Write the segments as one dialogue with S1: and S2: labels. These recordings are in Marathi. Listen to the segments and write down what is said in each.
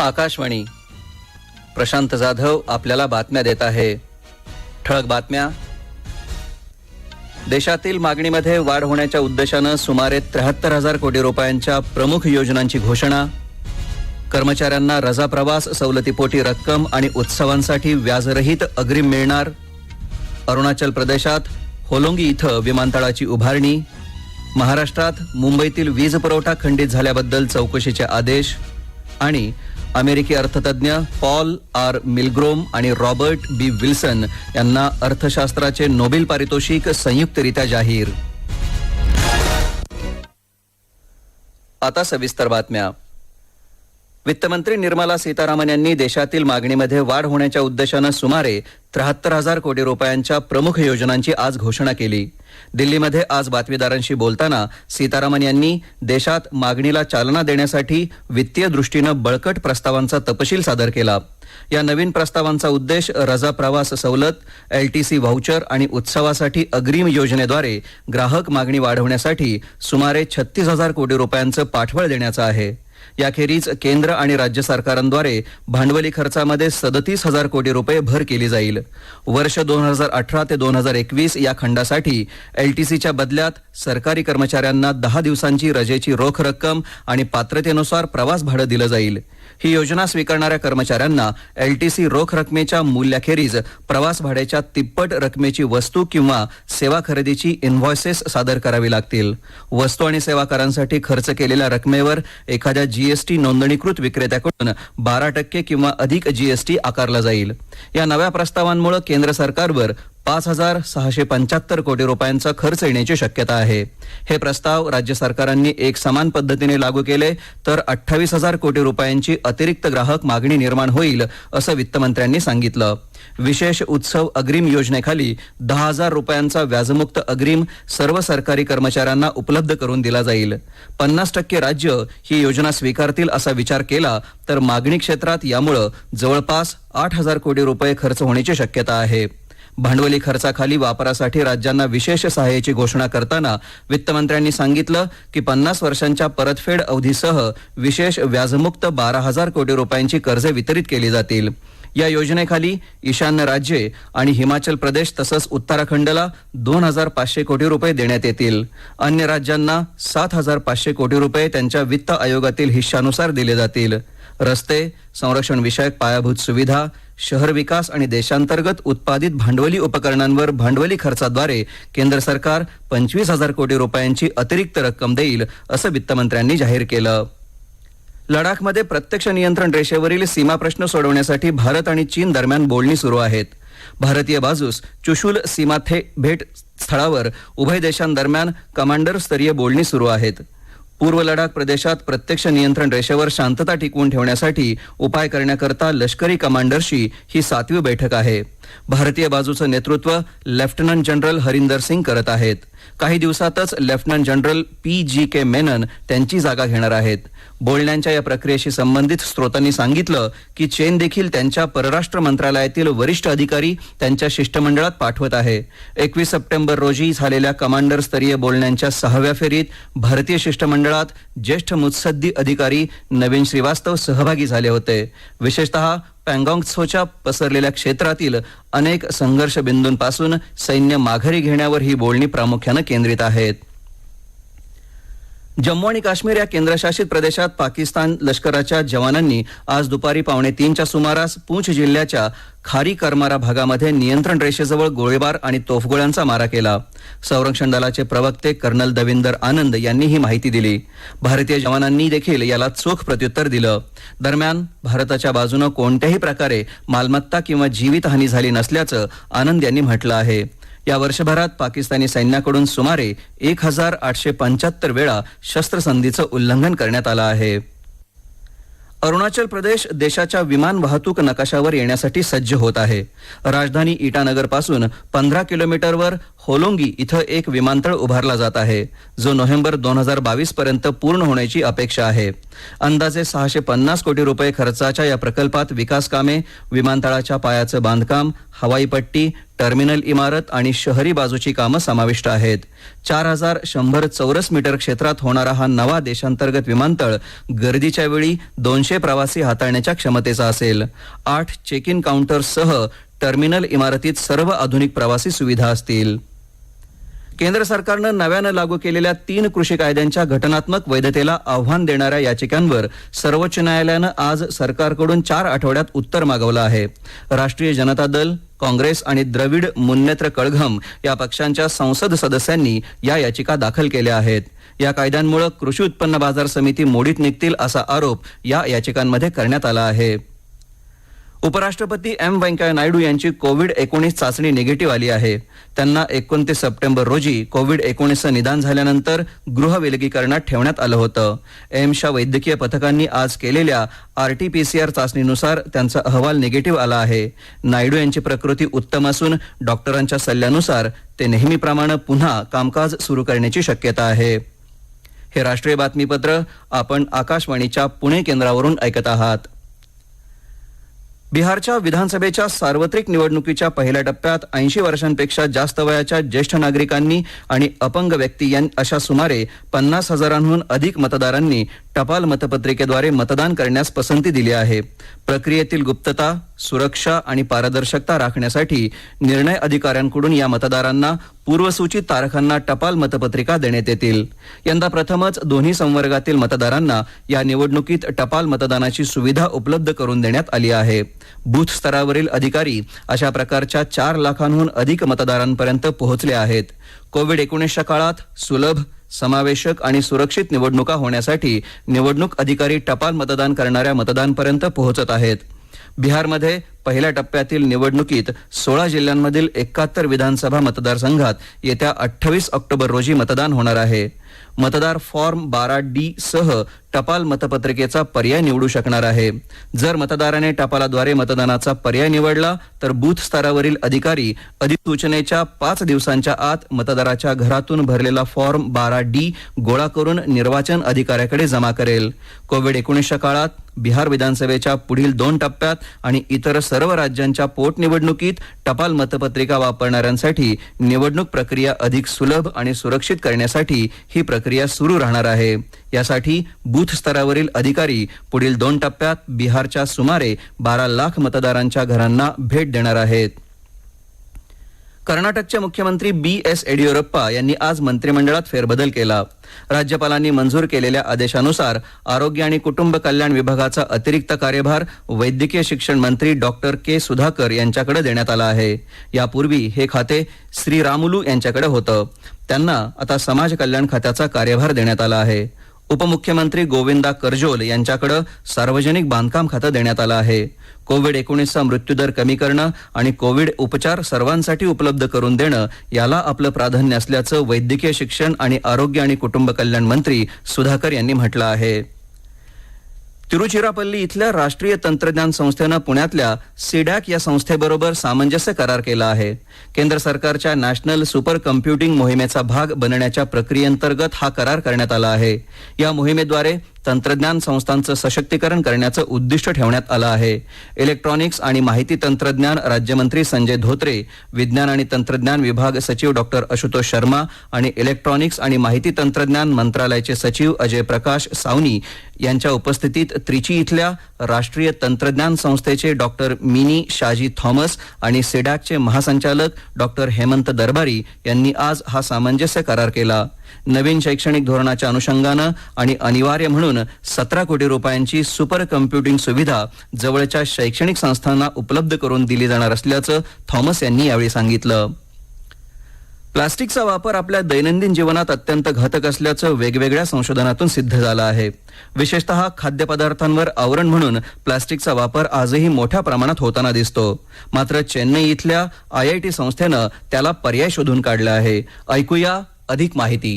S1: आकाशवाणी प्रशांत जाधव आपल्याला बातम्या देत आहे ठळक बातम्या देशातील मागणीमध्ये वाढ होण्याच्या उद्देशानं सुमारे त्र्याहत्तर हजार कोटी रुपयांच्या प्रमुख योजनांची घोषणा कर्मचाऱ्यांना रजा प्रवास सवलतीपोटी रक्कम आणि उत्सवांसाठी व्याजरहित अग्रिम मिळणार अरुणाचल प्रदेशात होलोंगी इथं विमानतळाची उभारणी महाराष्ट्रात मुंबईतील वीज पुरवठा खंडित झाल्याबद्दल चौकशीचे आदेश आणि अमेरिकी अर्थतज्ञ पॉल आर मिलग्रोम आणि रॉबर्ट बी विल्सन यांना अर्थशास्त्राचे नोबेल पारितोषिक संयुक्तरित्या जाहीर आता सविस्तर बातम्या वित्तमंत्री निर्मला सीतारामन यांनी देशातील मागणीमध्ये वाढ होण्याच्या उद्देशानं सुमारे त्र्याहत्तर हजार कोटी रुपयांच्या प्रमुख योजनांची आज घोषणा केली दिल्लीमध्ये आज बातमीदारांशी बोलताना सीतारामन यांनी देशात मागणीला चालना देण्यासाठी वित्तीय दृष्टीनं बळकट प्रस्तावांचा तपशील सादर केला या नवीन प्रस्तावांचा उद्देश रजा प्रवास सवलत एलटीसी व्हाउचर आणि उत्सवासाठी अग्रिम योजनेद्वारे ग्राहक मागणी वाढवण्यासाठी सुमारे छत्तीस हजार कोटी रुपयांचं पाठबळ देण्याचा आहे याखेरीज केंद्र आणि राज्य सरकारांद्वारे भांडवली खर्चामध्ये सदतीस हजार कोटी रुपये भर केली जाईल वर्ष दोन हजार अठरा ते दोन हजार एकवीस या खंडासाठी एलटीसीच्या बदल्यात सरकारी कर्मचाऱ्यांना दहा दिवसांची रजेची रोख रक्कम आणि पात्रतेनुसार प्रवास भाडं दिलं जाईल ही योजना स्वीकारणाऱ्या कर्मचाऱ्यांना एलटीसी रोख रकमेच्या मूल्याखेरीज प्रवास भाड्याच्या तिप्पट रकमेची वस्तू किंवा सेवा खरेदीची इनव्हॉयसेस सादर करावी लागतील वस्तू आणि सेवा करांसाठी खर्च केलेल्या रकमेवर एखाद्या जीएसटी नोंदणीकृत विक्रेत्याकडून बारा टक्के किंवा अधिक जीएसटी आकारला जाईल या नव्या प्रस्तावांमुळे केंद्र सरकारवर पाच हजार सहाशे पंच्याहत्तर कोटी रुपयांचा खर्च येण्याची शक्यता आहे हे प्रस्ताव राज्य सरकारांनी एक समान पद्धतीने लागू केले तर अठ्ठावीस हजार कोटी रुपयांची अतिरिक्त ग्राहक मागणी निर्माण होईल असं वित्तमंत्र्यांनी सांगितलं विशेष उत्सव अग्रिम योजनेखाली दहा हजार रुपयांचा व्याजमुक्त अग्रिम सर्व सरकारी कर्मचाऱ्यांना उपलब्ध करून दिला जाईल पन्नास टक्के राज्य ही योजना स्वीकारतील असा विचार केला तर मागणी क्षेत्रात यामुळे जवळपास आठ हजार कोटी रुपये खर्च होण्याची शक्यता आहे भांडवली खर्चाखाली वापरासाठी राज्यांना विशेष सहाय्याची घोषणा करताना वित्तमंत्र्यांनी सांगितलं की पन्नास वर्षांच्या परतफेड अवधीसह विशेष व्याजमुक्त बारा हजार कोटी रुपयांची कर्जे वितरित केली जातील या योजनेखाली ईशान्य राज्ये आणि हिमाचल प्रदेश तसंच उत्तराखंडला दोन हजार पाचशे कोटी रुपये देण्यात येतील अन्य राज्यांना सात हजार पाचशे कोटी रुपये त्यांच्या वित्त आयोगातील हिश्शानुसार दिले जातील रस्ते संरक्षण विषयक पायाभूत सुविधा शहर विकास आणि देशांतर्गत उत्पादित भांडवली उपकरणांवर भांडवली खर्चाद्वारे केंद्र सरकार पंचवीस हजार कोटी रुपयांची अतिरिक्त रक्कम देईल असं वित्तमंत्र्यांनी जाहीर केलं लडाखमध्ये प्रत्यक्ष नियंत्रण रेषेवरील सीमा प्रश्न सोडवण्यासाठी भारत आणि चीन दरम्यान बोलणी सुरू आहेत भारतीय बाजूस चुशूल सीमा भेट स्थळावर उभय देशांदरम्यान कमांडर स्तरीय बोलणी सुरू आहेत पूर्व लडाख प्रदेशात प्रत्यक्ष नियंत्रण रेषेवर शांतता टिकवून ठेवण्यासाठी उपाय करण्याकरता लष्करी कमांडरशी ही सातवी बैठक आहे भारतीय बाजूचं नेतृत्व लेफ्टनंट जनरल हरिंदर सिंग करत आहेत काही दिवसातच lieutenant general P G K Menon त्यांची जागा घेणार आहेत बोलण्यांच्या या प्रक्रियेशी संबंधित स्रोतांनी सांगितलं की चेन देखील त्यांच्या परराष्ट्र मंत्रालयातील वरिष्ठ अधिकारी त्यांच्या शिष्टमंडळात पाठवत आहे एकवीस सप्टेंबर रोजी झालेल्या कमांडर स्तरीय बोलण्यांच्या सहाव्या फेरीत भारतीय शिष्टमंडळात ज्येष्ठ मुत्सद्दी अधिकारी नवीन श्रीवास्तव सहभागी झाले होते विशेषतः पँगाँगत्सोच्या पसरलेल्या क्षेत्रातील अनेक संघर्ष बिंदूंपासून सैन्य माघारी घेण्यावर ही बोलणी प्रामुख्यानं केंद्रित आहेत जम्मू आणि काश्मीर या केंद्रशासित प्रदेशात पाकिस्तान लष्कराच्या जवानांनी आज दुपारी पावणे तीनच्या सुमारास पूंछ जिल्ह्याच्या खारी करमारा भागामध्ये नियंत्रण रेषेजवळ गोळीबार आणि तोफगोळ्यांचा मारा केला संरक्षण दलाचे प्रवक्ते कर्नल दविंदर आनंद यांनी ही माहिती दिली भारतीय जवानांनी देखील याला चोख प्रत्युत्तर दिलं दरम्यान भारताच्या बाजूनं कोणत्याही प्रकारे मालमत्ता किंवा जीवितहानी झाली नसल्याचं आनंद यांनी म्हटलं आहे या वर्षभरात पाकिस्तानी सैन्याकडून सुमारे एक हजार आठशे पंच्याहत्तर वेळा शस्त्रसंधीचं उल्लंघन करण्यात आलं आहे अरुणाचल प्रदेश देशाच्या विमान वाहतूक नकाशावर येण्यासाठी सज्ज होत आहे राजधानी इटानगरपासून पंधरा किलोमीटरवर होलोंगी इथं एक विमानतळ उभारला जात आहे जो नोव्हेंबर दोन हजार बावीस पर्यंत पूर्ण होण्याची अपेक्षा आहे अंदाजे सहाशे पन्नास कोटी रुपये खर्चाच्या या प्रकल्पात विकास कामे विमानतळाच्या पायाचं बांधकाम हवाई पट्टी टर्मिनल इमारत आणि शहरी बाजूची कामं समाविष्ट आहेत चार हजार शंभर चौरस मीटर क्षेत्रात होणारा हा नवा देशांतर्गत विमानतळ गर्दीच्या वेळी दोनशे प्रवासी हाताळण्याच्या क्षमतेचा असेल आठ चेक इन काउंटर्ससह टर्मिनल इमारतीत सर्व आधुनिक प्रवासी सुविधा असतील केंद्र सरकारनं नव्यानं लागू केलेल्या तीन कृषी कायद्यांच्या घटनात्मक वैधतेला आव्हान देणाऱ्या याचिकांवर सर्वोच्च न्यायालयानं आज सरकारकडून चार आठवड्यात उत्तर मागवलं आहे राष्ट्रीय जनता दल काँग्रेस आणि द्रविड मुन्नेत्र कळघम या पक्षांच्या संसद सदस्यांनी या याचिका दाखल केल्या आहेत या कायद्यांमुळे कृषी उत्पन्न बाजार समिती मोडीत निघतील असा आरोप या याचिकांमध्ये करण्यात आला आहे उपराष्ट्रपती एम व्यंकय्या नायडू यांची कोविड एकोणीस चाचणी निगेटिव्ह आली आहे त्यांना एकोणतीस सप्टेंबर रोजी कोविड एकोणीसचं निदान झाल्यानंतर गृह विलगीकरणात ठेवण्यात आलं होतं एम्सच्या वैद्यकीय पथकांनी आज केलेल्या R T P C R चाचणीनुसार त्यांचा अहवाल निगेटिव्ह आला आहे नायडू यांची प्रकृती उत्तम असून डॉक्टरांच्या सल्ल्यानुसार ते नेहमीप्रमाणे पुन्हा कामकाज सुरू करण्याची शक्यता आहे हे राष्ट्रीय बातमीपत्र आपण आकाशवाणीच्या पुणे केंद्रावरून ऐकत आहात बिहारच्या विधानसभेच्या सार्वत्रिक निवडणुकीच्या पहिल्या टप्प्यात ऐंशी वर्षांपेक्षा जास्त वयाच्या ज्येष्ठ नागरिकांनी आणि अपंग व्यक्ती अशा सुमारे पन्नास हजारांहून अधिक मतदारांनी टपाल मतपत्रिकेद्वारे मतदान करण्यास पसंती दिली आहे प्रक्रियेतील गुप्तता सुरक्षा आणि पारदर्शकता राखण्यासाठी निर्णय अधिकाऱ्यांकडून या मतदारांना पूर्वसूचित तारखांना टपाल मतपत्रिका देण्यात येतील यंदा प्रथमच दोन्ही संवर्गातील मतदारांना या निवडणुकीत टपाल मतदानाची सुविधा उपलब्ध करून देण्यात आली आहे बूथ स्तरावरील अधिकारी अशा प्रकारच्या चार लाखांहून अधिक मतदारांपर्यंत पोहोचले आहेत कोविड एकोणीसच्या काळात सुलभ समावेशक आणि सुरक्षित निवडणुका होण्यासाठी निवडणूक अधिकारी टपाल मतदान करणाऱ्या मतदानपर्यंत पोहोचत आहेत बिहारमध्ये पहिल्या टप्प्यातील निवडणुकीत सोळा जिल्ह्यांमधील एकाहत्तर विधानसभा मतदारसंघात येत्या अठ्ठावीस ऑक्टोबर रोजी मतदान होणार आहे मतदार फॉर्म बारा डी सह टपाल मतपत्रिकेचा पर्याय निवडू शकणार आहे जर मतदाराने टपालाद्वारे मतदानाचा पर्याय निवडला तर बूथ स्तरावरील अधिकारी अधिसूचनेच्या पाच दिवसांच्या आत मतदाराच्या घरातून भरलेला फॉर्म बारा डी गोळा करून निर्वाचन अधिकाऱ्याकडे जमा करेल कोविड एकोणीसच्या काळात बिहार विधानसभेच्या पुढील दोन टप्प्यात आणि इतर सर्व राज्यांच्या पोटनिवडणुकीत टपाल मतपत्रिका वापरणाऱ्यांसाठी निवडणूक प्रक्रिया अधिक सुलभ आणि सुरक्षित करण्यासाठी ही प्रक्रिया सुरू राहणार आहे यासाठी बूथ स्तरावरील अधिकारी पुढील दोन टप्प्यात बिहारच्या सुमारे बारा लाख मतदारांच्या घरांना भेट देणार आहेत कर्नाटकचे मुख्यमंत्री बी एस येडियुरप्पा यांनी आज मंत्रिमंडळात फेरबदल केला राज्यपालांनी मंजूर केलेल्या आदेशानुसार आरोग्य आणि कुटुंब कल्याण विभागाचा अतिरिक्त कार्यभार वैद्यकीय शिक्षण मंत्री डॉक्टर के सुधाकर यांच्याकडे देण्यात आला आहे यापूर्वी हे खाते श्रीरामुलू यांच्याकडे होतं त्यांना आता समाज कल्याण खात्याचा कार्यभार देण्यात आला आहे उपमुख्यमंत्री गोविंदा करजोल यांच्याकडे सार्वजनिक बांधकाम खातं देण्यात आलं आहे कोविड एकोणीसचा मृत्यूदर कमी करणं आणि कोविड उपचार सर्वांसाठी उपलब्ध करून देणं याला आपलं प्राधान्य असल्याचं वैद्यकीय शिक्षण आणि आरोग्य आणि कुटुंब कल्याण मंत्री सुधाकर यांनी म्हटलं आहे तिरुचिरापल्ली इथल्या राष्ट्रीय तंत्रज्ञान संस्थेनं पुण्यातल्या सीडॅक या संस्थेबरोबर सामंजस्य करार केला आहे केंद्र सरकारच्या नॅशनल सुपर कम्प्युटिंग मोहिमेचा भाग बनण्याच्या प्रक्रियेअंतर्गत हा करार करण्यात आला आहे या मोहिमेद्वारे तंत्रज्ञान संस्थांचं सशक्तीकरण करण्याचं उद्दिष्ट ठेवण्यात आलं आहे इलेक्ट्रॉनिक्स आणि माहिती तंत्रज्ञान राज्यमंत्री संजय धोत्रे विज्ञान आणि तंत्रज्ञान विभाग सचिव डॉक्टर आशुतोष शर्मा आणि इलेक्ट्रॉनिक्स आणि माहिती तंत्रज्ञान मंत्रालयाचे सचिव अजय प्रकाश सावनी यांच्या उपस्थितीत त्रिची इथल्या राष्ट्रीय तंत्रज्ञान संस्थेचे डॉक्टर मिनी शाजी थॉमस आणि सेडॅकचे महासंचालक डॉक्टर हेमंत दरबारी यांनी आज हा सामंजस्य करार केला नवीन शैक्षणिक धोरणाच्या अनुषंगानं आणि अनिवार्य म्हणून सतरा कोटी रुपयांची सुपर कम्प्युटिंग सुविधा जवळच्या शैक्षणिक संस्थांना उपलब्ध करून दिली जाणार असल्याचं थॉमस यांनी यावेळी सांगितलं प्लास्टिकचा वापर आपल्या दैनंदिन जीवनात अत्यंत घातक असल्याचं वेगवेगळ्या संशोधनातून सिद्ध झालं आहे विशेषत खाद्यपदार्थांवर आवरण म्हणून प्लास्टिकचा वापर आजही मोठ्या प्रमाणात होताना दिसतो मात्र चेन्नई इथल्या आय आय टी संस्थेनं त्याला पर्याय शोधून काढला आहे ऐकूया अधिक माहिती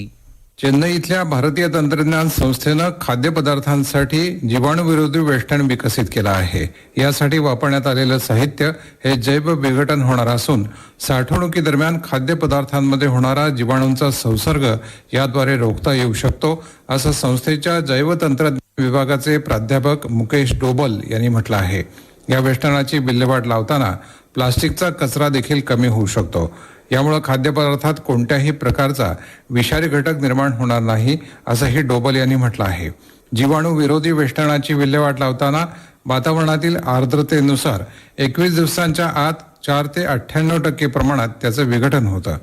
S1: चेन्नई इथल्या भारतीय तंत्रज्ञान संस्थेनं खाद्यपदार्थांसाठी जीवाणूविरोधी वेष्टन विकसित केलं आहे यासाठी वापरण्यात आलेलं साहित्य हे जैव विघटन होणार असून साठवणुकीदरम्यान खाद्यपदार्थांमध्ये होणारा जीवाणूंचा संसर्ग याद्वारे रोखता येऊ शकतो असं संस्थेच्या जैवतंत्रज्ञान विभागाचे प्राध्यापक मुकेश डोबल यांनी म्हटलं आहे या वेष्टनाची विल्हेवाट लावताना प्लास्टिकचा कचरा देखील कमी होऊ शकतो यामुळे खाद्यपदार्थात कोणत्याही प्रकारचा विषारी घटक निर्माण होणार नाही असंही डोबल यांनी म्हटलं आहे जीवाणू विरोधी वेष्टनाची विल्हेवाट लावताना वातावरणातील आर्द्रतेनुसार एकवीस दिवसांच्या आत चार ते अठ्ठ्याण्णव टक्के प्रमाणात त्याचं विघटन होतं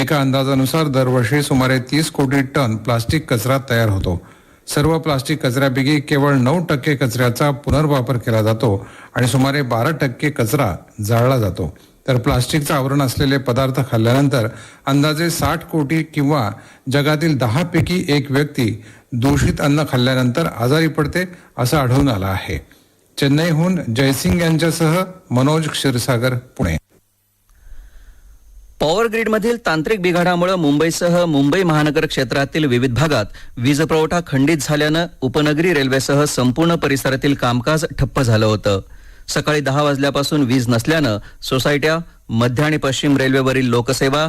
S1: एका अंदाजानुसार दरवर्षी सुमारे तीस कोटी टन प्लास्टिक कचरा तयार होतो सर्व प्लास्टिक कचऱ्यापैकी केवळ नऊ टक्के कचऱ्याचा पुनर्वापर केला जातो आणि सुमारे बारा टक्के कचरा जाळला जातो तर प्लास्टिकचं आवरण असलेले पदार्थ खाल्ल्यानंतर अंदाजे साठ कोटी किंवा जगातील पैकी एक व्यक्ती दूषित अन्न खाल्ल्यानंतर आजारी पडते असं आढळून आलं आहे चेन्नईहून जयसिंग यांच्यासह मनोज क्षीरसागर पुणे पॉवर ग्रीडमधील तांत्रिक बिघाडामुळे मुंबईसह मुंबई महानगर क्षेत्रातील विविध भागात वीजपुरवठा खंडित झाल्यानं उपनगरी रेल्वेसह संपूर्ण परिसरातील कामकाज ठप्प झालं होतं सकाळी दहा वाजल्यापासून वीज नसल्यानं सोसायट्या मध्य आणि पश्चिम रेल्वेवरील लोकसेवा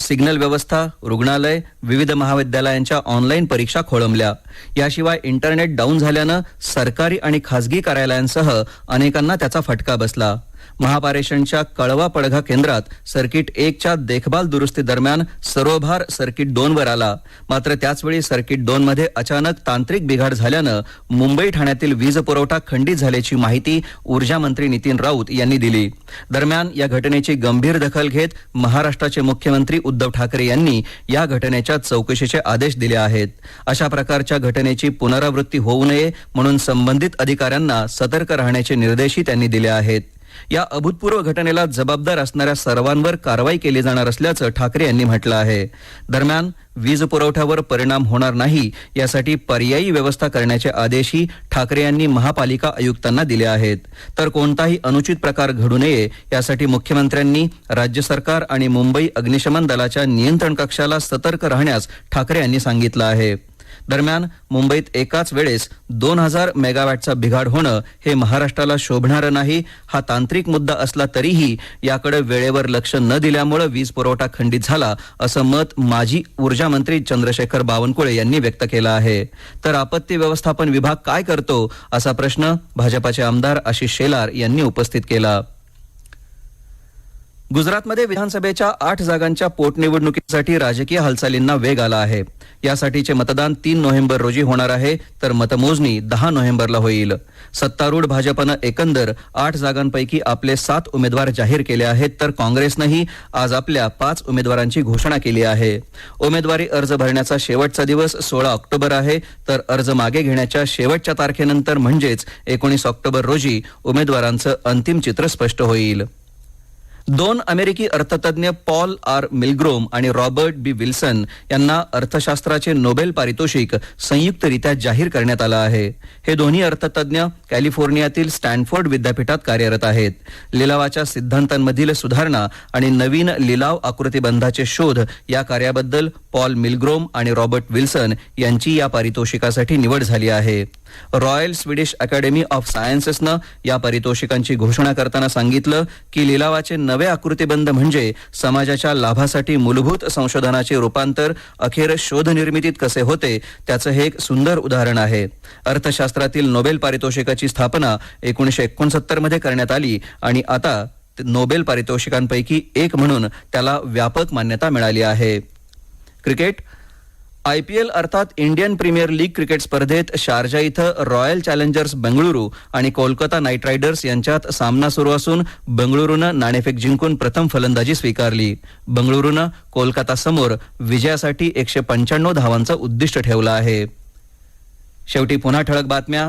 S1: सिग्नल व्यवस्था रुग्णालय विविध महाविद्यालयांच्या ऑनलाईन परीक्षा खोळंबल्या याशिवाय इंटरनेट डाऊन झाल्यानं सरकारी आणि खासगी कार्यालयांसह अनेकांना त्याचा फटका बसला महापारेषणच्या कळवा पडघा केंद्रात सर्किट एकच्या देखभाल दुरुस्ती दरम्यान सरोभार सर्किट दोनवर आला मात्र त्याचवेळी सर्किट दोनमध्ये अचानक तांत्रिक बिघाड झाल्यानं मुंबई ठाण्यातील वीज पुरवठा खंडित झाल्याची माहिती ऊर्जा मंत्री नितीन राऊत यांनी दिली दरम्यान या घटनेची गंभीर दखल घेत महाराष्ट्राचे मुख्यमंत्री उद्धव ठाकरे यांनी या घटनेच्या चौकशीचे आदेश दिले आहेत अशा प्रकारच्या घटनेची पुनरावृत्ती होऊ नये म्हणून संबंधित अधिकाऱ्यांना सतर्क राहण्याचे निर्देशही त्यांनी दिले आहेत या अभूतपूर्व घटनेला जबाबदार असणाऱ्या सर्वांवर कारवाई केली जाणार असल्याचं ठाकरे यांनी म्हटलं आहे दरम्यान वीज पुरवठ्यावर परिणाम होणार नाही यासाठी पर्यायी व्यवस्था करण्याचे आदेशही ठाकरे यांनी महापालिका आयुक्तांना दिले आहेत तर कोणताही अनुचित प्रकार घडू नये यासाठी मुख्यमंत्र्यांनी राज्य सरकार आणि मुंबई अग्निशमन दलाच्या नियंत्रण कक्षाला सतर्क राहण्यास ठाकरे यांनी सांगितलं आहे दरम्यान मुंबईत एकाच वेळेस दोन हजार मेगावॅटचा बिघाड होणं हे महाराष्ट्राला शोभणारं नाही हा तांत्रिक मुद्दा असला तरीही याकडे वेळेवर लक्ष न दिल्यामुळे वीज पुरवठा खंडित झाला असं मत माजी ऊर्जा मंत्री चंद्रशेखर बावनकुळे यांनी व्यक्त केलं आहे तर आपत्ती व्यवस्थापन विभाग काय करतो असा प्रश्न भाजपाचे आमदार आशिष शेलार यांनी उपस्थित केला गुजरातमध्ये विधानसभेच्या आठ जागांच्या पोटनिवडणुकीसाठी राजकीय हालचालींना वेग आला आहे यासाठीचे मतदान तीन नोव्हेंबर रोजी होणार आहे तर मतमोजणी दहा नोव्हेंबरला होईल सत्तारूढ भाजपनं एकंदर आठ जागांपैकी आपले सात उमेदवार जाहीर केले आहेत तर काँग्रेसनंही आज आपल्या पाच उमेदवारांची घोषणा केली आहे उमेदवारी अर्ज भरण्याचा शेवटचा दिवस सोळा ऑक्टोबर आहे तर अर्ज मागे घेण्याच्या शेवटच्या तारखेनंतर म्हणजेच एकोणीस ऑक्टोबर रोजी उमेदवारांचं अंतिम चित्र स्पष्ट होईल दोन अमेरिकी अर्थतज्ञ पॉल आर मिलग्रोम आणि रॉबर्ट बी विल्सन यांना अर्थशास्त्राचे नोबेल पारितोषिक संयुक्तरित्या जाहीर करण्यात आलं आहे हे दोन्ही अर्थतज्ञ कॅलिफोर्नियातील स्टॅनफोर्ड विद्यापीठात कार्यरत आहेत लिलावाच्या सिद्धांतांमधील सुधारणा आणि नवीन लिलाव आकृतीबंधाचे शोध या कार्याबद्दल पॉल मिलग्रोम आणि रॉबर्ट विल्सन यांची या पारितोषिकासाठी निवड झाली आहे रॉयल स्वीडिश अकॅडमी ऑफ सायन्सेसनं या पारितोषिकांची घोषणा करताना सांगितलं की लिलावाचे नवे आकृतीबंध म्हणजे समाजाच्या लाभासाठी मूलभूत संशोधनाचे रूपांतर अखेर शोधनिर्मितीत कसे होते त्याचं हे एक सुंदर उदाहरण आहे अर्थशास्त्रातील नोबेल पारितोषिकाची स्थापना एकोणसत्तर मध्ये करण्यात आली आणि आता नोबेल पारितोषिकांपैकी एक म्हणून त्याला व्यापक मान्यता मिळाली आहे क्रिकेट आयपीएल अर्थात इंडियन प्रीमियर लीग क्रिकेट स्पर्धेत शारजा इथं रॉयल चॅलेंजर्स बंगळुरू आणि कोलकाता नाईट रायडर्स यांच्यात सामना सुरू असून बंगळुरुनं नाणेफेक जिंकून प्रथम फलंदाजी स्वीकारली बंगळुरूनं कोलकातासमोर विजयासाठी एकशे पंच्याण्णव धावांचं उद्दिष्ट ठेवलं आहे शेवटी पुन्हा ठळक बातम्या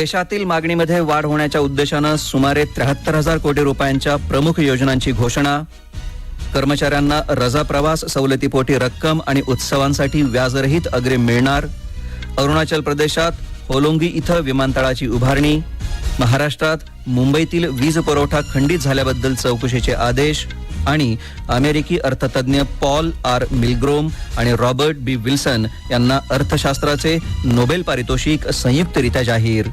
S1: देशातील मागणीमध्ये वाढ होण्याच्या उद्देशानं सुमारे त्र्याहत्तर हजार कोटी रुपयांच्या प्रमुख योजनांची घोषणा कर्मचाऱ्यांना रजा प्रवास सवलतीपोटी रक्कम आणि उत्सवांसाठी व्याजरहित अग्रिम मिळणार अरुणाचल प्रदेशात होलोंगी इथं विमानतळाची उभारणी महाराष्ट्रात मुंबईतील वीज पुरवठा खंडित झाल्याबद्दल चौकशीचे आदेश आणि अमेरिकी अर्थतज्ञ पॉल आर मिलग्रोम आणि रॉबर्ट बी विल्सन यांना अर्थशास्त्राचे नोबेल पारितोषिक संयुक्तरित्या जाहीर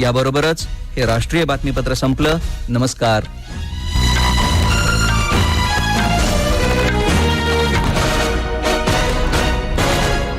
S1: याबरोबरच हे राष्ट्रीय बातमीपत्र संपलं नमस्कार